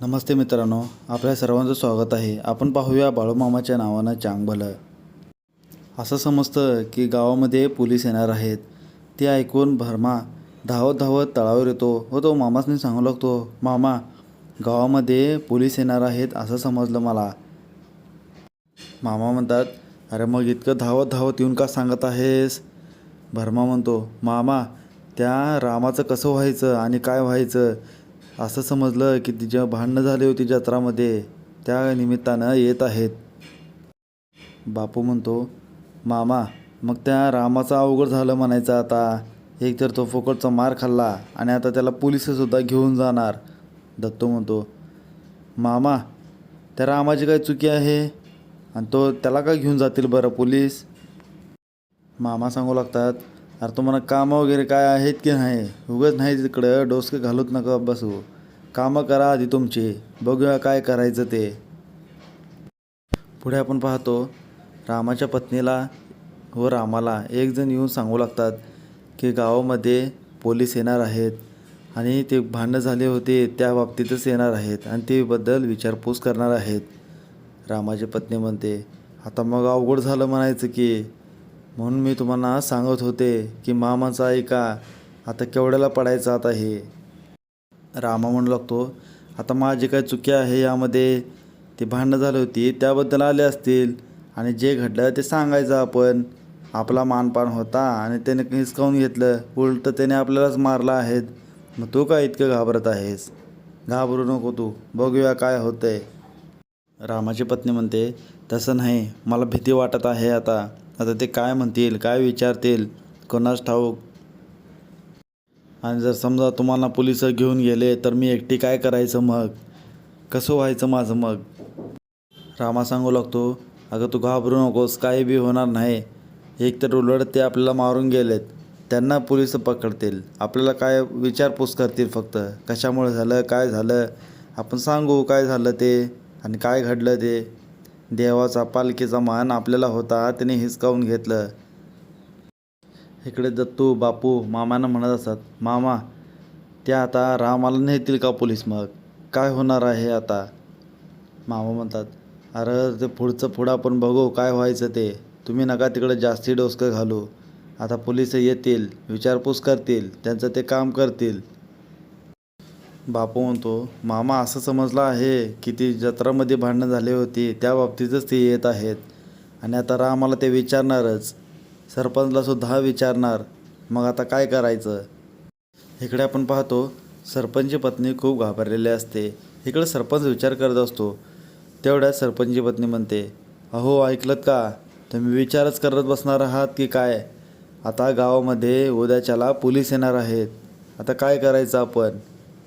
नमस्ते मित्रांनो आपल्या सर्वांचं स्वागत आहे. आपण पाहूया बाळूमामाच्या नावानं चांगभलं. असं समजतं की गावामध्ये पोलीस येणार आहेत. ते ऐकून भरमा धावत धावत तळावर येतो व तो मामासनी सांगू लागतो मामा गावामध्ये पोलीस येणार आहेत असं समजलं मला. मामा म्हणतात अरे मग इतकं धावत धावत येऊन का सांगत आहेस? भरमा म्हणतो मामा त्या रामाचं कसं व्हायचं आणि काय व्हायचं? असं समजलं की तिच्या भांडणं झाली होती जत्रामध्ये त्या निमित्तानं येत आहेत. बापू म्हणतो मामा मग त्या रामाचं अवघड झालं म्हणायचं आता. एक तर तो फुकटचा मार खाल्ला आणि आता त्याला पोलिससुद्धा घेऊन जाणार. दत्तू म्हणतो मामा त्या रामाची काय चुकी आहे? आणि तो त्याला का घेऊन जातील बरं पोलीस? मामा सांगू लागतात अरे तुम्हाला कामं वगैरे काय आहेत की नाही? उगच नाही तिकडं डोसके घालूत नका बसू. कामं करा आधी तुमची. बघूया काय करायचं ते. पुढे आपण पाहतो रामाच्या पत्नीला व रामाला एक जण येऊन सांगू लागतात की गावामध्ये पोलीस येणार आहेत आणि ते भांडणं झाले होते त्या बाबतीतच येणार आहेत आणि तेबद्दल विचारपूस करणार आहेत. रामाची पत्नी म्हणते आता मग अवघड झालं म्हणायचं की म्हणून मी तुम्हाला सांगत होते की मामाचं ऐका आता केवढ्याला पडायचं आता हे? रामा म्हणू लागतो आता माझी काय चुकी आहे यामध्ये? ते भांडणं झाली होती त्याबद्दल आले असतील. आणि जे घडलं ते सांगायचं आपण. आपला मानपान होता आणि त्याने हिसकावून घेतलं. उलटं त्याने आपल्यालाच मारलं आहेत. मग तू काय इतकं घाबरत आहेस? घाबरू नको तू. बघूया काय होतंय. रामाची पत्नी म्हणते तसं नाही. मला भीती वाटत आहे आता. आता ते काय म्हणतील काय विचारतील कोणास ठाऊक? आणि जर समजा तुम्हाला पोलीस घेऊन गेले तर मी एकटी काय करायचं मग? कसं व्हायचं माझं मग? रामा सांगू लागतो अगं तू घाबरू नकोस काही बी होणार नाही. एक तर उलट ते आपल्याला मारून गेलेत. त्यांना पोलीस पकडतील. आपल्याला काय विचारपूस करतील फक्त? कशामुळे झालं काय झालं? आपण सांगू काय झालं ते? आणि काय घडलं ते? देवाचा पालखीचा मान आपल्याला होता त्याने हिसकावून घेतलं. इकडे दत्तू बापू मामानं म्हणत असतात मामा ते आता रामाला नेतील का पोलीस मग? काय होणार आहे आता? मामा म्हणतात अरे ते पुढचं पुढं आपण बघू काय व्हायचं ते. तुम्ही नका तिकडे जास्ती डोसकं घालू. आता पोलीस येतील विचारपूस करतील त्यांचं ते काम करतील. बापू म्हणतो मामा असं समजलं आहे की ती जत्रामध्ये भांडणं झाली होती त्या बाबतीतच ते येत आहेत. आणि आता रामाला ते विचारणारच. सरपंचला सुद्धा विचारणार. मग आता काय करायचं? इकडे आपण पाहतो सरपंचची पत्नी खूप घाबरलेली असते. इकडे सरपंच विचार करत असतो. तेवढ्यात सरपंचची पत्नी म्हणते अहो ऐकलत का? तुम्ही विचारच करत बसणार आहात की काय? आता गावामध्ये उद्याच्याला पोलीस येणार आहेत. आता काय करायचं आपण?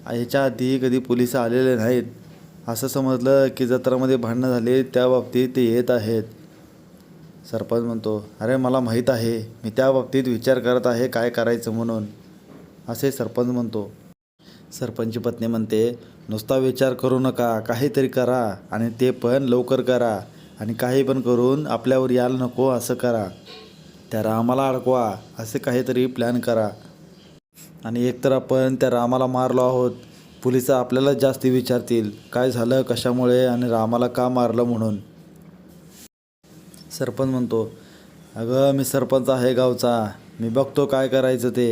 ह्याच्या आधीही कधी पोलीस आलेले नाहीत असं समजलं की जत्रामध्ये भांडणं झाली त्या बाबतीत ते येत आहेत. सरपंच म्हणतो अरे मला माहीत आहे मी त्या बाबतीत विचार करत आहे काय करायचं म्हणून. असे सरपंच म्हणतो. सरपंचची पत्नी म्हणते नुसता विचार करू नका काहीतरी करा आणि ते पण लवकर करा आणि काही पण करून आपल्यावर यायला नको असं करा. त्या रामाला अडकवा असे काहीतरी प्लॅन करा. आणि एकतर आपण त्या रामाला मारलो आहोत पोलीस आपल्याला जास्ती विचारतील काय झालं कशामुळे आणि रामाला का मारलं म्हणून. सरपंच म्हणतो अगं मी सरपंच आहे गावचा मी बघतो काय करायचं ते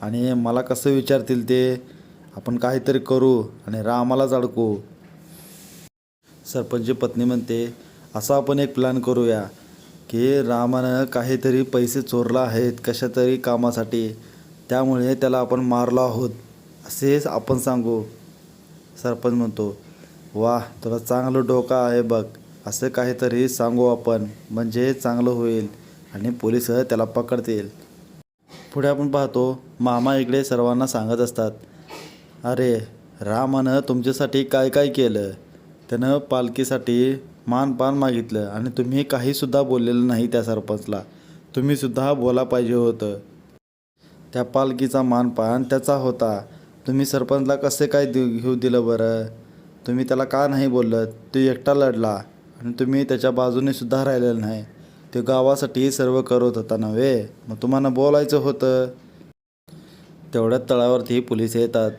आणि मला कसं विचारतील ते? आपण काहीतरी करू आणि रामालाच अडकू. सरपंचची पत्नी म्हणते असा आपण एक प्लॅन करूया की रामानं काहीतरी पैसे चोरला आहेत कशा तरी कामासाठी. त्यामुळे त्याला आपण मारलो आहोत. असेच आपण सांगू. सरपंच म्हणतो वा तुला चांगलं डोका आहे बघ. असं काहीतरी सांगू आपण. म्हणजे चांगलं होईल आणि पोलीस त्याला पकडतील. पुढे आपण पाहतो मामा इकडे सर्वांना सांगत असतात अरे रामानं तुमच्यासाठी काय काय केलं? त्यानं पालखीसाठी मानपान मागितलं आणि तुम्ही काहीसुद्धा बोललेलं नाही त्या सरपंचला. तुम्हीसुद्धा बोला पाहिजे होतं. त्या पालखीचा मानपान त्याचा होता. तुम्ही सरपंचला कसे काय देऊ घेऊ दिलं बरं? तुम्ही त्याला का नाही बोललं तो एकटा लढला आणि तुम्ही त्याच्या बाजूने सुद्धा राहिलेलं नाही. ते गावासाठी सर्व करत होता नव्हे? मग तुम्हाला बोलायचं होतं? तेवढ्यात तळावरती पोलीस येतात.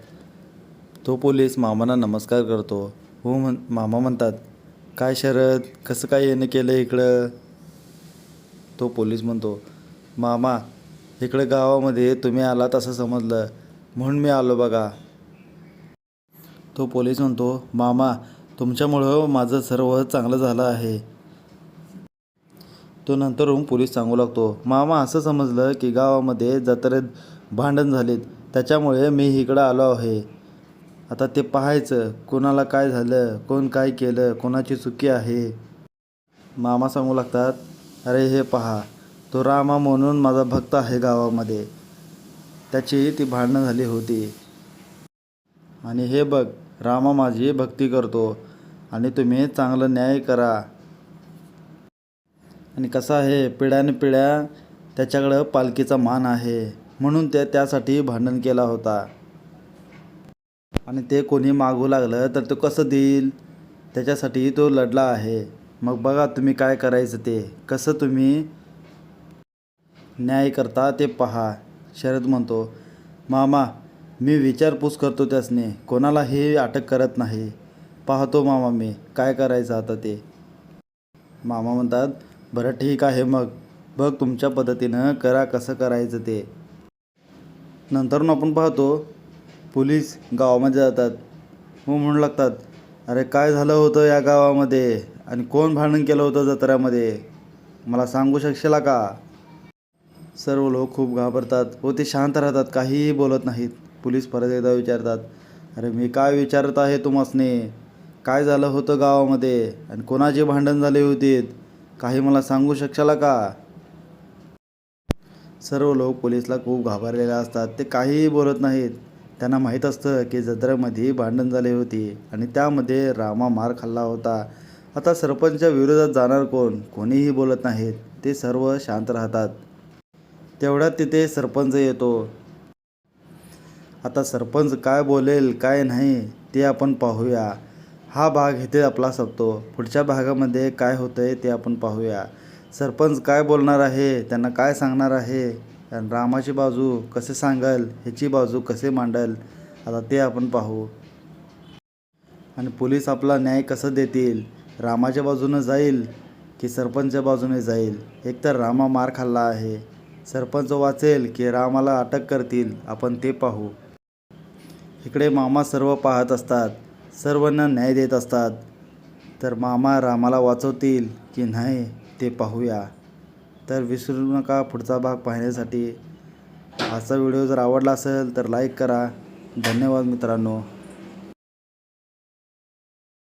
तो पोलीस मामांना नमस्कार करतो. हो म्हण मामा म्हणतात काय शरद? कसं काय येणं केलं इकडं? तो पोलीस म्हणतो मामा इकडं गावामध्ये तुम्ही आलात असं समजलं. म्हणून मी आलो बघा. तो पोलीस म्हणतो मामा तुमच्यामुळं माझं सर्व चांगलं झालं आहे. तो नंतर पोलीस सांगू लागतो मामा असं समजलं की गावामध्ये जत्रेत भांडण झालीत त्याच्यामुळे मी इकडं आलो आहे. आता ते पाहायचं कोणाला काय झालं कोण काय केलं कोणाची चुकी आहे. मामा सांगू लागतात अरे हे पहा तो रामा म्हणून माझा भक्त आहे गावामध्ये. त्याची ती भांडणं झाली होती. आणि हे बघ रामा माझी भक्ती करतो आणि तुम्ही चांगलं न्याय करा. आणि कसं आहे पिढ्याने पिढ्या त्याच्याकडं पालखीचा मान आहे म्हणून ते त्यासाठी भांडण केला होता. आणि ते कोणी मागू लागलं तर तो कसं देईल? त्याच्यासाठी तो लढला आहे. मग बघा तुम्ही काय करायचं ते. कसं तुम्ही न्याय करता ते पहा. शरद म्हणतो मामा मी विचारपूस करतो त्यासने कोणालाही अटक करत नाही. पाहतो मामा मी काय करायचं आता ते. मामा म्हणतात बरं ठीक आहे मग बघ तुमच्या पद्धतीनं करा कसं करायचं ते. नंतर आपण पाहतो पोलीस गावामध्ये जातात. मग म्हणू लागतात अरे काय झालं होतं या गावामध्ये? आणि कोण भांडण केलं होतं जत्र्यामध्ये मला सांगू शकशील का? सर्व लोक खूप घाबरतात व ते शांत राहतात काहीही बोलत नाहीत. पोलीस परत एकदा विचारतात अरे मी काय विचारत आहे तुम्हासने? काय झालं होतं गावामध्ये? आणि कोणाची भांडण झाली होती? काही मला सांगू शकशाला का? सर्व लोक पोलीसला खूप घाबरलेले असतात. ते काहीही बोलत नाहीत. त्यांना माहीत असतं की जत्रेमध्ये भांडण झाले होती आणि त्यामध्ये रामा मार खाल्ला होता. आता सरपंचच्या विरोधात जाणार कोण? कोणीही बोलत नाहीत. ते सर्व शांत राहतात. तेवढ्यात तिथे सरपंच येतो. आता सरपंच काय बोलेल काय नाही ते आपण पाहूया. हा भाग इथे आपला संपतो. पुढच्या भागामध्ये काय होतं आहे ते आपण पाहूया. सरपंच काय बोलणार आहे त्यांना काय सांगणार आहे आणि रामाची बाजू कसे सांगाल ह्याची बाजू कसे मांडल आता ते आपण पाहू. आणि पोलीस आपला न्याय कसं देतील रामाच्या बाजूनं जाईल की सरपंचच्या बाजूने जाईल? एकतर रामा मार खाल्ला आहे. सरपंच वाचेल की रामाला अटक करतील आपण ते पाहू. इकडे मामा सर्व पाहत असतात सर्वांना न्याय देत असतात. तर मामा रामाला वाचवतील की नाही ते पाहूया. तर विसरू नका पुढचा भाग पाहण्यासाठी. आजचा व्हिडिओ जर आवडला असेल तर लाईक करा. धन्यवाद मित्रांनो.